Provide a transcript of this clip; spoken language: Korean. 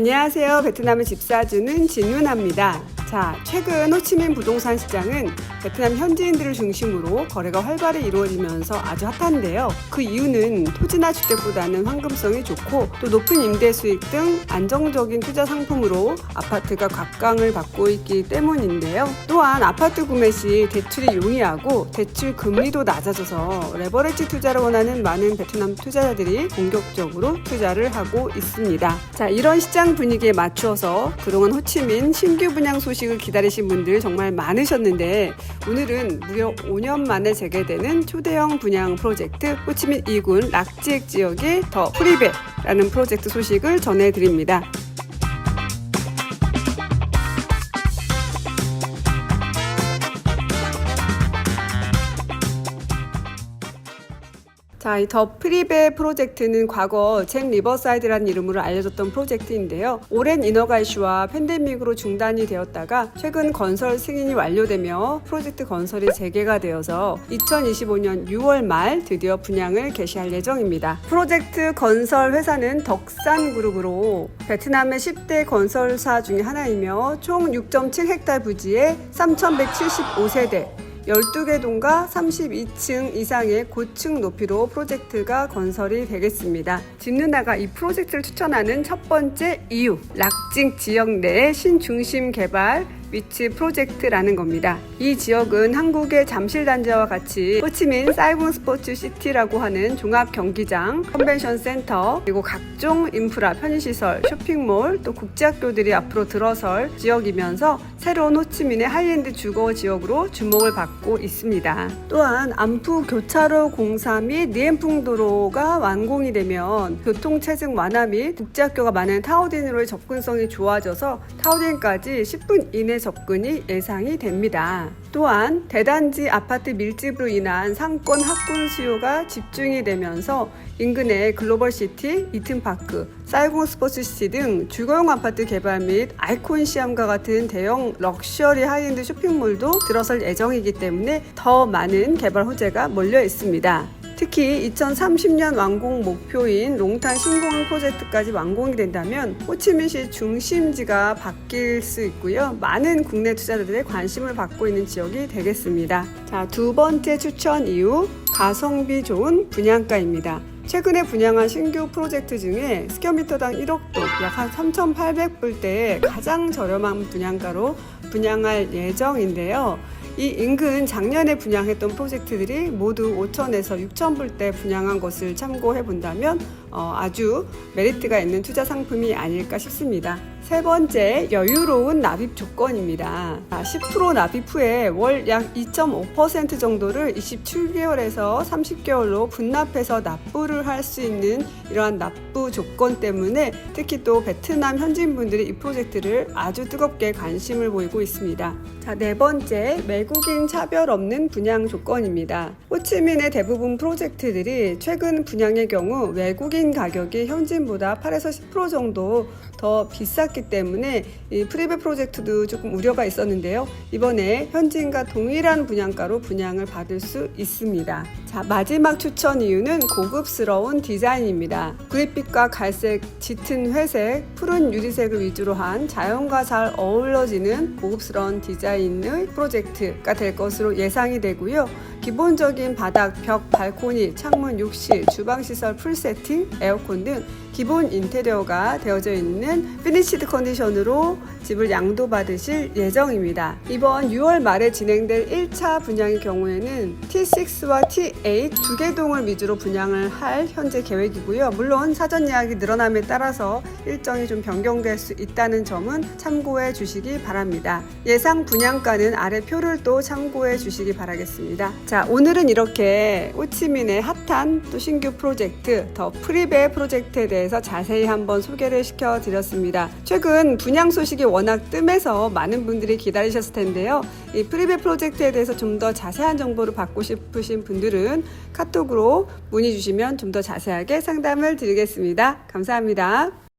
안녕하세요. 베트남의 집사주는 진윤아입니다. 자, 최근 호치민 부동산 시장은 베트남 현지인들을 중심으로 거래가 활발히 이루어지면서 아주 핫한데요. 그 이유는 토지나 주택보다는 황금성이 좋고 또 높은 임대 수익 등 안정적인 투자 상품으로 아파트가 각광을 받고 있기 때문인데요. 또한 아파트 구매 시 대출이 용이하고 대출 금리도 낮아져서 레버리지 투자를 원하는 많은 베트남 투자자들이 본격적으로 투자를 하고 있습니다. 자, 이런 시장 분위기에 맞추어서 그동안 호치민 신규 분양 소식 을 기다리신 분들 정말 많으셨는데 오늘은 무려 5년 만에 재개되는 초대형 분양 프로젝트 호치민 2군 락지액 지역의 더 프리베라는 프로젝트 소식을 전해드립니다. 자, 이 더 프리베 프로젝트는 과거 잭 리버사이드라는 이름으로 알려졌던 프로젝트인데요. 오랜 인허가 이슈와 팬데믹으로 중단이 되었다가 최근 건설 승인이 완료되며 프로젝트 건설이 재개가 되어서 2025년 6월 말 드디어 분양을 개시할 예정입니다. 프로젝트 건설 회사는 덕산 그룹으로 베트남의 10대 건설사 중에 하나이며 총 6.7헥달 부지에 3,175세대 12개 동과 32층 이상의 고층 높이로 프로젝트가 건설이 되겠습니다. 진누나가 이 프로젝트를 추천하는 첫 번째 이유, 락징 지역 내의 신중심 개발 위치 프로젝트라는 겁니다. 이 지역은 한국의 잠실단지와 같이 호치민 사이본 스포츠 시티라고 하는 종합 경기장, 컨벤션 센터, 그리고 각종 인프라, 편의시설, 쇼핑몰, 또 국제학교들이 앞으로 들어설 지역이면서 새로운 호치민의 하이엔드 주거 지역으로 주목을 받고 있습니다. 또한 안푸 교차로 공사 및 니엠풍도로가 완공이 되면 교통체증 완화 및 국제학교가 많은 타오딘으로의 접근성이 좋아져서 타오딘까지 10분 이내 접근이 예상이 됩니다. 또한 대단지 아파트 밀집으로 인한 상권 학군 수요가 집중이 되면서 인근의 글로벌시티, 이튼파크, 사이공 스포츠시티 등 주거용 아파트 개발 및 아이콘 시암과 같은 대형 럭셔리 하이엔드 쇼핑몰도 들어설 예정이기 때문에 더 많은 개발 호재가 몰려 있습니다. 특히 2030년 완공 목표인 롱탄 신공항 프로젝트까지 완공이 된다면 호치민시 중심지가 바뀔 수 있고요. 많은 국내 투자자들의 관심을 받고 있는 지역이 되겠습니다. 자, 두 번째 추천 이유 가성비 좋은 분양가입니다. 최근에 분양한 신규 프로젝트 중에 스퀘어미터당 1억 돈, 약한 3,800불대의 가장 저렴한 분양가로 분양할 예정인데요. 이 인근 작년에 분양했던 프로젝트들이 모두 5천에서 6천 불대 분양한 것을 참고해 본다면 어, 아주 메리트가 있는 투자 상품이 아닐까 싶습니다. 세 번째, 여유로운 납입 조건입니다. 10% 납입 후에 월 약 2.5% 정도를 27개월에서 30개월로 분납해서 납부를 할 수 있는 이러한 납부 조건 때문에 특히 또 베트남 현지인분들이 이 프로젝트를 아주 뜨겁게 관심을 보이고 있습니다. 자, 네 번째, 외국인 차별 없는 분양 조건입니다. 호치민의 대부분 프로젝트들이 최근 분양의 경우 외국인 가격이 현지인보다 8에서 10% 정도 더 비 쌌기 때문에 이 프리베 프로젝트도 조금 우려가 있었는데요. 이번에 현지인과 동일한 분양가로 분양을 받을 수 있습니다. 자, 마지막 추천 이유는 고급스러운 디자인입니다. 구릿빛과 갈색, 짙은 회색, 푸른 유리색을 위주로 한 자연과 잘 어우러지는 고급스러운 디자인의 프로젝트가 될 것으로 예상이 되고요. 기본적인 바닥, 벽, 발코니, 창문, 욕실, 주방 시설 풀 세팅, 에어컨 등 기본 인테리어가 되어져 있는 피니시드 컨디션으로 집을 양도받으실 예정입니다. 이번 6월 말에 진행될 1차 분양의 경우에는 T6와 T8 두 개 동을 위주로 분양을 할 현재 계획이고요. 물론 사전 예약이 늘어남에 따라서 일정이 좀 변경될 수 있다는 점은 참고해 주시기 바랍니다. 예상 분양가는 아래 표를 또 참고해 주시기 바라겠습니다. 자, 오늘은 이렇게 호치민의 핫한 또 신규 프로젝트 더 프리베 프로젝트에 대해서 자세히 한번 소개를 시켜 드렸습니다. 최근 분양 소식이 워낙 뜸해서 많은 분들이 기다리셨을 텐데요. 이 프리베 프로젝트에 대해서 좀 더 자세한 정보를 받고 싶으신 분들은 카톡으로 문의 주시면 좀 더 자세하게 상담을 드리겠습니다. 감사합니다.